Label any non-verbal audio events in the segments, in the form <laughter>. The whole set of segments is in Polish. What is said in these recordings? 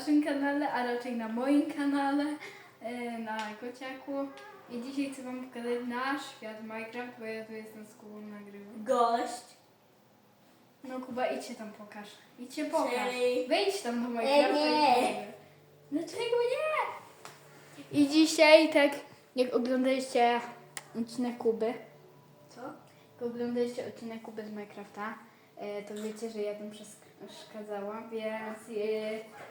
naszym kanale, a raczej na moim kanale, e, na Kociaku. I dzisiaj chcę Wam pokazać nasz świat Minecraft, bo ja tu jestem z Kubą nagrywam. Gość. No Kuba, idź się tam pokaż. Idź się pokaż. Czyli- Wejdź tam do Minecrafta nie. pokaż. Dlaczego nie? I dzisiaj tak, jak oglądaliście odcinek Kuby, Co? jak oglądaliście odcinek Kuby z Minecrafta, e, to wiecie, że ja tam przeszkadzałam, więc... E,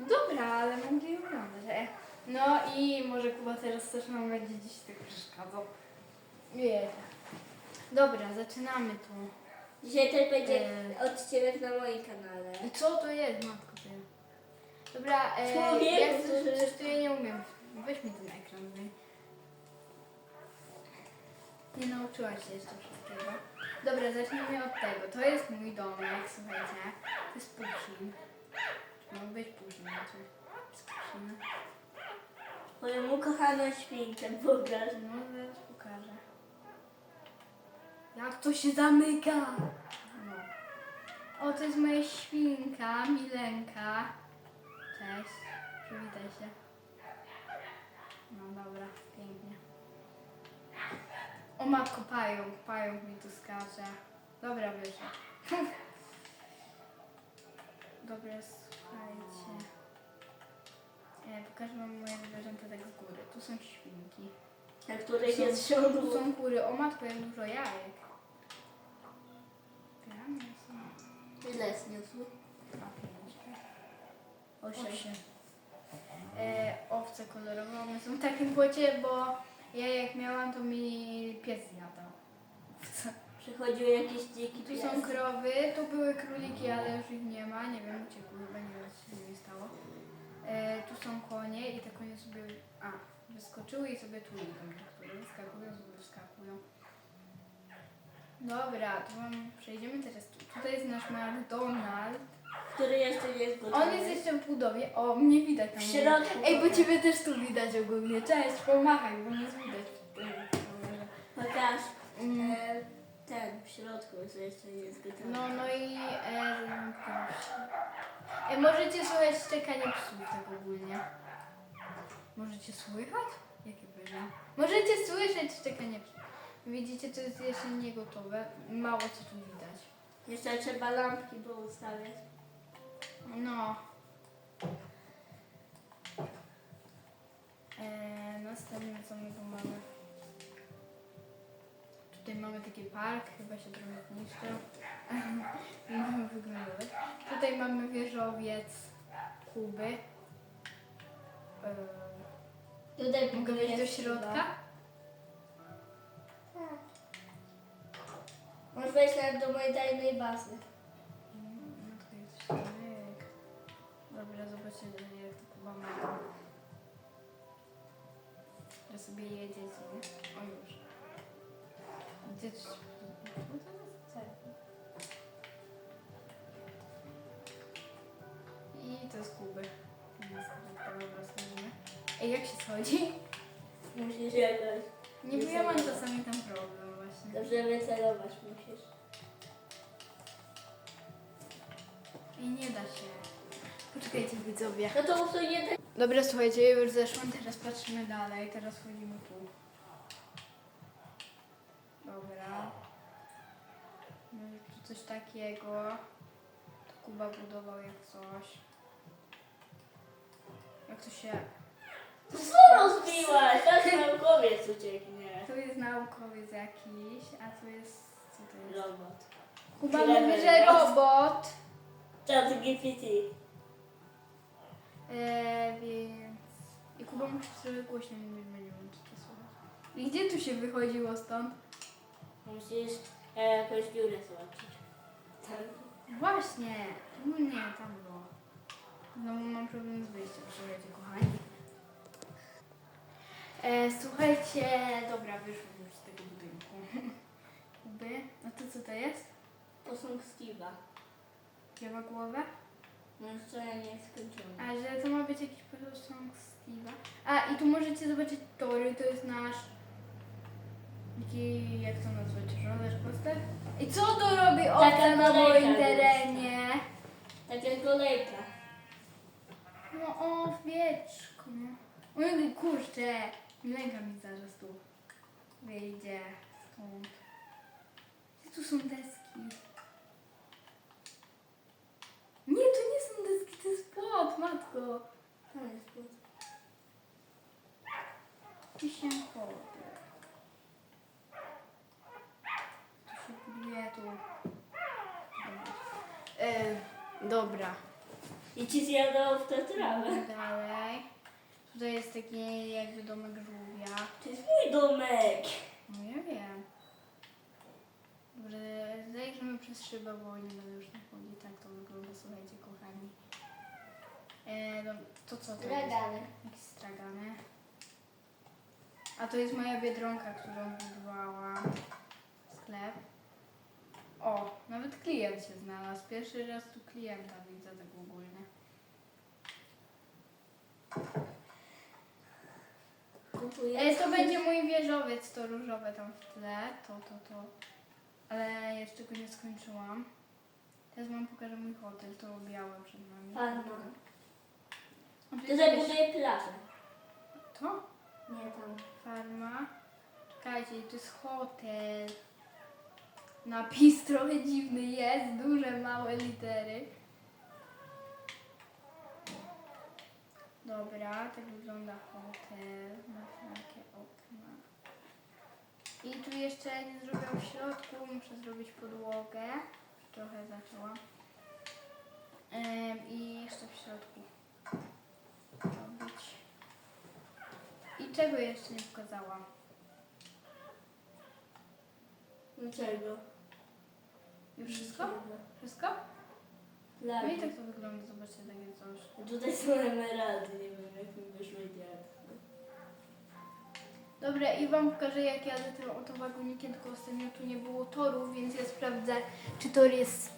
no dobra, ale mogli oglądać. E, no i może Kuba teraz też nam będzie dziś tak przeszkadzał. Wiecie. Dobra, zaczynamy tu. Dzisiaj też będzie Eee. odcinek na moim kanale. I co to jest, matko ty? Dobra, e, Człowieku, ja chcę, to- coś tu ja nie umiem. Weź mi ten ekran, wy. Nie nauczyłaś się jeszcze wszystkiego. Dobra, zacznijmy od tego. To jest mój domek, słuchajcie. To jest puszyn. Mógł być puszyn, znaczy. Z puszyna. Moją ukochaną świnkę, pokaż. No, zaraz pokażę. Jak to się zamyka? No. O, to jest moja świnka, Milenka. Cześć, przywitaj się. No dobra, pięknie. O matko, pająk, pająk mi tu skacze. Dobra, wyszedł. <laughs> Dobra, słuchajcie. Pokażę wam moje zwierzęta tak z góry. Tu są świnki. Na której Są- jest Tu są kury. O matko, jak dużo jajek. Tam są Ile zniósł? dwa, pięć, Osiem. osiem. E, owce kolorowe, one są w takim płocie, bo ja jak miałam, to mi pies zjadał. Przychodził jakiś dziki Tu pies. są krowy, tu były króliki, ale już ich nie ma. Nie wiem, nie wiem co się z nimi stało. E, tu są konie i te konie sobie, a, wyskoczyły i sobie tu idą. Które wyskakują, sobie wyskakują. Dobra, to mam, przejdziemy teraz tu. Tutaj jest nasz McDonald's. Który jeszcze nie jest gotowy. On jest jeszcze w budowie. O, mnie widać tam. W środku. Ej, bo ciebie też tu widać ogólnie. Cześć, pomachaj, bo nas widać. w tym. Chociaż Mm. e, ten w środku jeszcze nie jest gotowy. No, no i e, e, możecie słuchać szczekanie psów tak ogólnie. Możecie słychać? Jakie będzie? Możecie słyszeć szczekanie psów. Widzicie, to jest jeszcze nie gotowe. Mało co tu widać. Jeszcze trzeba lampki poustawiać. No. E, następnie co my tu mamy? Tutaj mamy taki park, chyba się trochę zniszczył. <laughs> no, wygląda. Tutaj mamy wieżowiec Kuby. E, Tutaj mogę wejść do środka? Tak. Możesz wejść nawet do mojej tajnej bazy. Mm, No to jest środek. Dobra, zobaczcie jak to Kuba ma. Że sobie jedzie, nie? O już. Gdzie Ej, jak się schodzi? Musisz jakoś Nie wiem, ja mam czasami tam problem właśnie. dobrze wycelować musisz. I nie da się. Poczekajcie widzowie. No to usuń jeden. Dobra, słuchajcie, już zeszłam, teraz patrzymy dalej, teraz wchodzimy tu. Dobra. I tu coś takiego. To Kuba budował jak coś. Jak to się... Rozbiłaś? Aż naukowiec ucieknie. Tu jest naukowiec jakiś, a tu jest... co to jest? Robot. Kuba mówi, że robot. Chat GPT. Eee, więc... I Kuba musi sobie głośno mówić, bo nie wiem czy to słychać. I gdzie tu się wychodziło stąd? Musisz e, jakąś dziurę zobaczyć. Tak. Właśnie. No nie, tam było. Znowu mam problem z wyjściem, słuchajcie, kochani. E, słuchajcie, dobra, wyszłam już z tego budynku. <laughs> Kuby, a to co to jest? Posąg Steve'a. Kiewa głowę? No jeszcze nie skończony. A że to ma być jakiś posąg Steve'a. A i tu możecie zobaczyć tory, to jest nasz... Taki, jak to nazwać, roller coaster? I co to robi Taka owca na kolejka moim jest. terenie? Tak jak kolejka. No owieczko. Oj, kurczę. Mleka mi zaraz tu wyjdzie stąd. Gdzie tu są deski? Nie, to nie są deski, to jest płot, matko. Tam jest płot. Się chodzi? Tu się buduje, tu. E, dobra. I ci zjadało w tę trawę. Dalej. Tutaj jest taki jakby domek żółwia. To jest mój domek. No ja wiem. Dobrze, zajrzymy przez szybę, bo nie będę już nie chodzić. Tak to wygląda, słuchajcie, kochani. E, no, to co to jest? Stragany. Jakieś stragany. A to jest moja biedronka, którą budowałam. Sklep. O, nawet klient się znalazł. Pierwszy raz tu klienta widzę tak ogólnie. E, to będzie mój wieżowiec, to różowe tam w tle, to, to, to. Ale jeszcze go nie skończyłam. Teraz wam pokażę mój hotel, to białe przed nami. Farma. O, tu jest jakieś- plażę. To? Nie tam. Farma. Czekajcie, to jest hotel. Napis trochę dziwny jest, duże, małe litery. Dobra, tak wygląda hotel. Ma takie okna. I tu jeszcze nie zrobiłam w środku, muszę zrobić podłogę. Trochę zaczęłam. Em, I jeszcze w środku robić. I czego jeszcze nie pokazałam? Dlaczego? Już wszystko? Wszystko? No Lagi. i tak to wygląda, zobaczcie takie coś. Tutaj są emeraldy, nie wiem jak mi wyszło idealnie. Dobra, i wam pokażę jak jadę tym autowagonikiem, tylko ostatnio tu nie było toru, więc ja sprawdzę, czy tor jest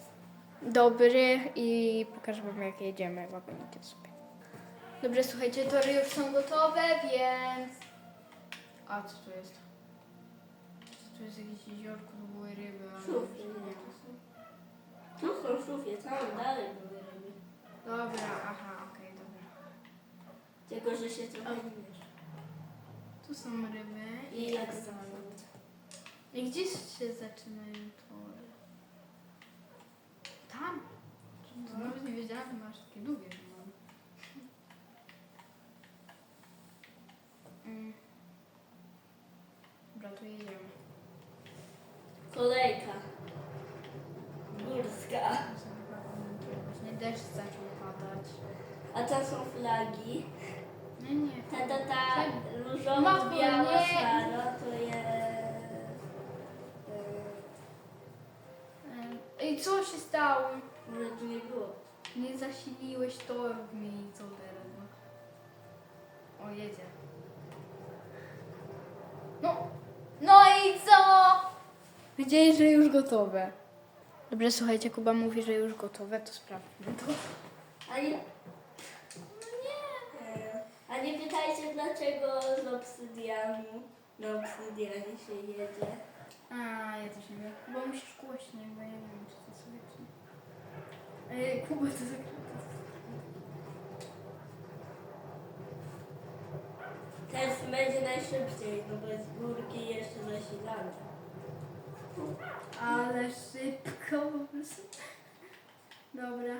dobry i pokażę wam jak jedziemy wagonikiem sobie. Dobrze, słuchajcie, tory już są gotowe, więc... A, co tu jest? Czy tu jest jakieś jeziorko, tu były ryby, ale już nie ma. tu są. Tu są szufie, tam dalej były ryby. Dobra, aha, okej, dobra. Tylko, że się trochę nie miesza. Tu są ryby I tak zawód. I gdzie się zaczynają tory? Tam? To nawet nie wiedziałam, że masz takie długie, że mam. Mm. Dobra, tu jedziemy. Kolejka. Górska. Właśnie deszcz zaczął padać. A tam są flagi. No nie. Ta, ta, ta Różowa, biała, nie. szara to jest... e, E, I co się stało? Może tu nie było. Nie zasiliłeś torów mi, co teraz? No. O, jedzie. No, no i co? Wiedzieli, że już gotowe. Dobrze, słuchajcie, Kuba mówi, że już gotowe, to sprawdźmy to. A nie... No nie. E, A nie pytajcie dlaczego z obsydianu na obsydianie się jedzie. A, ja też nie wiem. Kuba musisz głośniej, bo ja nie wiem, czy to słychać. Ej, Kuba, to zakryte. Teraz będzie najszybciej, no bo jest górki i jeszcze zasilane. Ale szybko po prostu. Dobra.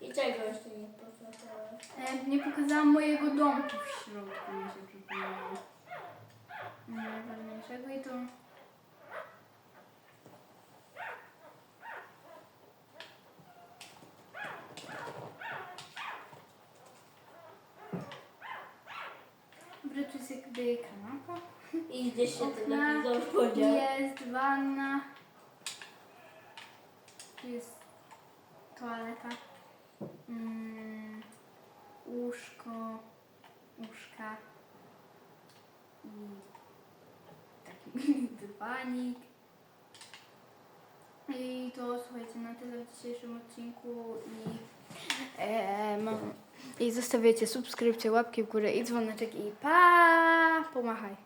I czego jeszcze nie pokazałeś? E, nie pokazałam mojego domku w środku, mi się przypomniało. Najważniejszego i to... Dobra, tu jest jakby kanapa. I gdzieś się Okna. telewizor podział. Jest wanna. Tu jest toaleta. Mm, łóżko. Łóżka. I taki <laughs> dywanik. I to słuchajcie, na tyle w dzisiejszym odcinku i e, i zostawiacie subskrypcję, łapki w górę i dzwoneczek i pa! Pomachaj.